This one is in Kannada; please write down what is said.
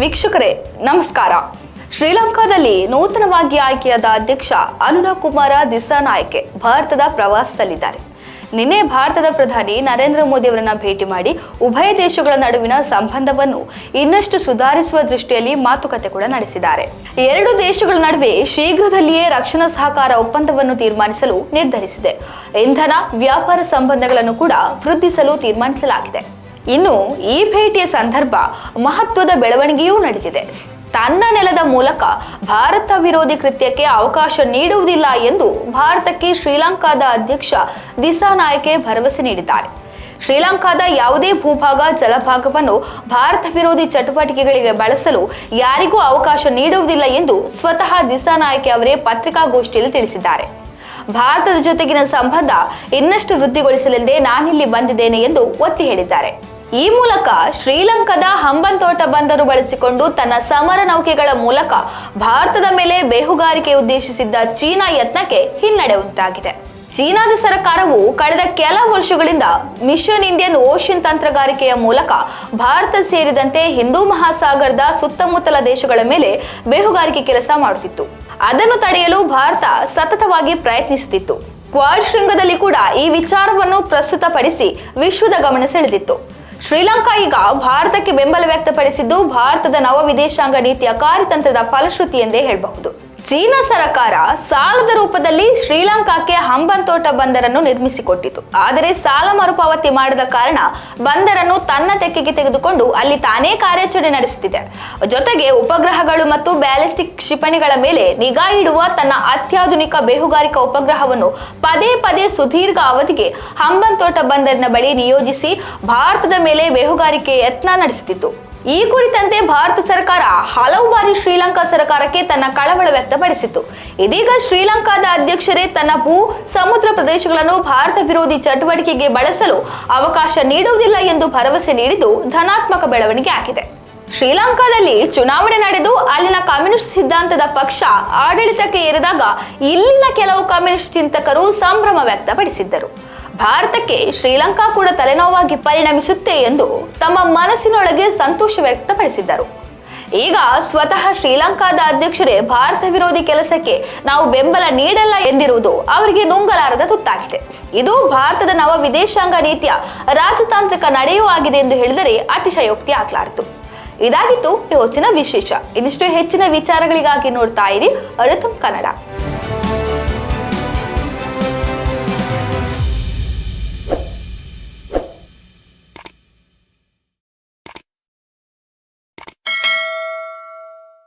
ವೀಕ್ಷಕರೇ, ನಮಸ್ಕಾರ. ಶ್ರೀಲಂಕಾದಲ್ಲಿ ನೂತನವಾಗಿ ಆಯ್ಕೆಯಾದ ಅಧ್ಯಕ್ಷ ಅನುರಾ ಕುಮಾರ ದಿಸಾನಾಯಕೆ ಭಾರತದ ಪ್ರವಾಸದಲ್ಲಿದ್ದಾರೆ. ನಿನ್ನೆ ಭಾರತದ ಪ್ರಧಾನಿ ನರೇಂದ್ರ ಮೋದಿ ಅವರನ್ನ ಭೇಟಿ ಮಾಡಿ ಉಭಯ ದೇಶಗಳ ನಡುವಿನ ಸಂಬಂಧವನ್ನು ಇನ್ನಷ್ಟು ಸುಧಾರಿಸುವ ದೃಷ್ಟಿಯಲ್ಲಿ ಮಾತುಕತೆ ಕೂಡ ನಡೆಸಿದ್ದಾರೆ. ಎರಡು ದೇಶಗಳ ನಡುವೆ ಶೀಘ್ರದಲ್ಲಿಯೇ ರಕ್ಷಣಾ ಸಹಕಾರ ಒಪ್ಪಂದವನ್ನು ತೀರ್ಮಾನಿಸಲು ನಿರ್ಧರಿಸಿದೆ. ಇಂಧನ, ವ್ಯಾಪಾರ ಸಂಬಂಧಗಳನ್ನು ಕೂಡ ವೃದ್ಧಿಸಲು ತೀರ್ಮಾನಿಸಲಾಗಿದೆ. ಇನ್ನು ಈ ಭೇಟಿಯ ಸಂದರ್ಭ ಮಹತ್ವದ ಬೆಳವಣಿಗೆಯೂ ನಡೆದಿದೆ. ತನ್ನ ನೆಲದ ಮೂಲಕ ಭಾರತ ವಿರೋಧಿ ಕೃತ್ಯಕ್ಕೆ ಅವಕಾಶ ನೀಡುವುದಿಲ್ಲ ಎಂದು ಭಾರತಕ್ಕೆ ಶ್ರೀಲಂಕಾದ ಅಧ್ಯಕ್ಷ ದಿಸಾ ದಿಸಾನಾಯಕೆ ಭರವಸೆ ನೀಡಿದ್ದಾರೆ. ಶ್ರೀಲಂಕಾದ ಯಾವುದೇ ಭೂಭಾಗ, ಜಲಭಾಗವನ್ನು ಭಾರತ ವಿರೋಧಿ ಚಟುವಟಿಕೆಗಳಿಗೆ ಬಳಸಲು ಯಾರಿಗೂ ಅವಕಾಶ ನೀಡುವುದಿಲ್ಲ ಎಂದು ಸ್ವತಃ ದಿಸಾ ದಿಸಾನಾಯಕೆ ಅವರೇ ಪತ್ರಿಕಾಗೋಷ್ಠಿಯಲ್ಲಿ ತಿಳಿಸಿದ್ದಾರೆ. ಭಾರತದ ಜೊತೆಗಿನ ಸಂಬಂಧ ಇನ್ನಷ್ಟು ವೃದ್ಧಿಗೊಳಿಸಲೆಂದೇ ನಾನಿಲ್ಲಿ ಬಂದಿದ್ದೇನೆ ಎಂದು ಒತ್ತಿ ಹೇಳಿದ್ದಾರೆ. ಈ ಮೂಲಕ ಶ್ರೀಲಂಕಾದ ಹಂಬಂತೋಟ ಬಂದರು ಬಳಸಿಕೊಂಡು ತನ್ನ ಸಮರ ನೌಕೆಗಳ ಮೂಲಕ ಭಾರತದ ಮೇಲೆ ಬೇಹುಗಾರಿಕೆ ಉದ್ದೇಶಿಸಿದ್ದ ಚೀನಾ ಯತ್ನಕ್ಕೆ ಹಿನ್ನಡೆ ಉಂಟಾಗಿದೆ. ಚೀನಾದ ಸರ್ಕಾರವು ಕಳೆದ ಕೆಲ ವರ್ಷಗಳಿಂದ ಮಿಷನ್ ಇಂಡಿಯನ್ ಓಷನ್ ತಂತ್ರಗಾರಿಕೆಯ ಮೂಲಕ ಭಾರತ ಸೇರಿದಂತೆ ಹಿಂದೂ ಮಹಾಸಾಗರದ ಸುತ್ತಮುತ್ತಲ ದೇಶಗಳ ಮೇಲೆ ಬೇಹುಗಾರಿಕೆ ಕೆಲಸ ಮಾಡುತ್ತಿತ್ತು. ಅದನ್ನು ತಡೆಯಲು ಭಾರತ ಸತತವಾಗಿ ಪ್ರಯತ್ನಿಸುತ್ತಿತ್ತು. ಕ್ವಾಡ್ ಶೃಂಗದಲ್ಲಿ ಕೂಡ ಈ ವಿಚಾರವನ್ನು ಪ್ರಸ್ತುತಪಡಿಸಿ ವಿಶ್ವದ ಗಮನ ಸೆಳೆದಿತ್ತು. ಶ್ರೀಲಂಕಾ ಈಗ ಭಾರತಕ್ಕೆ ಬೆಂಬಲ ವ್ಯಕ್ತಪಡಿಸಿದ್ದು ಭಾರತದ ನವ ವಿದೇಶಾಂಗ ನೀತಿಯ ಕಾರ್ಯತಂತ್ರದ ಫಲಶ್ರುತಿ ಎಂದೇ ಹೇಳಬಹುದು. ಚೀನಾ ಸರ್ಕಾರ ಸಾಲದ ರೂಪದಲ್ಲಿ ಶ್ರೀಲಂಕಾಕ್ಕೆ ಹಂಬಂತೋಟ ಬಂದರನ್ನು ನಿರ್ಮಿಸಿಕೊಟ್ಟಿತು. ಆದರೆ ಸಾಲ ಮರುಪಾವತಿ ಮಾಡದ ಕಾರಣ ಬಂದರನ್ನು ತನ್ನ ತೆಕ್ಕೆಗೆ ತೆಗೆದುಕೊಂಡು ಅಲ್ಲಿ ತಾನೇ ಕಾರ್ಯಾಚರಣೆ ನಡೆಸುತ್ತಿದೆ. ಜೊತೆಗೆ ಉಪಗ್ರಹಗಳು ಮತ್ತು ಬ್ಯಾಲಿಸ್ಟಿಕ್ ಕ್ಷಿಪಣಿಗಳ ಮೇಲೆ ನಿಗಾ ಇಡುವ ತನ್ನ ಅತ್ಯಾಧುನಿಕ ಬೇಹುಗಾರಿಕಾ ಉಪಗ್ರಹವನ್ನು ಪದೇ ಪದೇ ಸುದೀರ್ಘ ಅವಧಿಗೆ ಹಂಬಂತೋಟ ಬಂದರಿನ ಬಳಿ ನಿಯೋಜಿಸಿ ಭಾರತದ ಮೇಲೆ ಬೇಹುಗಾರಿಕೆ ಯತ್ನ ನಡೆಸುತ್ತಿತ್ತು. ಈ ಕುರಿತಂತೆ ಭಾರತ ಸರ್ಕಾರ ಹಲವು ಬಾರಿ ಶ್ರೀಲಂಕಾ ಸರ್ಕಾರಕ್ಕೆ ತನ್ನ ಕಳವಳ ವ್ಯಕ್ತಪಡಿಸಿತ್ತು. ಇದೀಗ ಶ್ರೀಲಂಕಾದ ಅಧ್ಯಕ್ಷರೇ ತನ್ನ ಭೂ ಸಮುದ್ರ ಪ್ರದೇಶಗಳನ್ನು ಭಾರತ ವಿರೋಧಿ ಚಟುವಟಿಕೆಗೆ ಬಳಸಲು ಅವಕಾಶ ನೀಡುವುದಿಲ್ಲ ಎಂದು ಭರವಸೆ ನೀಡಿದ್ದು ಧನಾತ್ಮಕ ಬೆಳವಣಿಗೆ ಆಗಿದೆ. ಶ್ರೀಲಂಕಾದಲ್ಲಿ ಚುನಾವಣೆ ನಡೆದು ಅಲ್ಲಿನ ಕಮ್ಯುನಿಸ್ಟ್ ಸಿದ್ಧಾಂತದ ಪಕ್ಷ ಆಡಳಿತಕ್ಕೆ ಏರಿದಾಗ ಇಲ್ಲಿನ ಕೆಲವು ಕಮ್ಯುನಿಸ್ಟ್ ಚಿಂತಕರು ಸಂಭ್ರಮ ವ್ಯಕ್ತಪಡಿಸಿದ್ದರು. ಭಾರತಕ್ಕೆ ಶ್ರೀಲಂಕಾ ಕೂಡ ತಲೆನೋವಾಗಿ ಪರಿಣಮಿಸುತ್ತೆ ಎಂದು ತಮ್ಮ ಮನಸ್ಸಿನೊಳಗೆ ಸಂತೋಷ ವ್ಯಕ್ತಪಡಿಸಿದ್ದರು. ಈಗ ಸ್ವತಃ ಶ್ರೀಲಂಕಾದ ಅಧ್ಯಕ್ಷರೇ ಭಾರತ ವಿರೋಧಿ ಕೆಲಸಕ್ಕೆ ನಾವು ಬೆಂಬಲ ನೀಡಲ್ಲ ಎಂದಿರುವುದು ಅವರಿಗೆ ನುಂಗಲಾರದ ತುತ್ತಾಗಿದೆ. ಇದು ಭಾರತದ ನವ ವಿದೇಶಾಂಗ ನೀತಿಯ ರಾಜತಾಂತ್ರಿಕ ನಡೆಯೂ ಆಗಿದೆ ಎಂದು ಹೇಳಿದರೆ ಅತಿಶಯೋಕ್ತಿ ಆಗಲಾರದು. ಇದಾಗಿತ್ತು ಇವತ್ತಿನ ವಿಶೇಷ. ಇನ್ನಿಷ್ಟು ಹೆಚ್ಚಿನ ವಿಚಾರಗಳಿಗಾಗಿ ನೋಡ್ತಾ ಇರಿ ಅರತಂ ಕನ್ನಡ.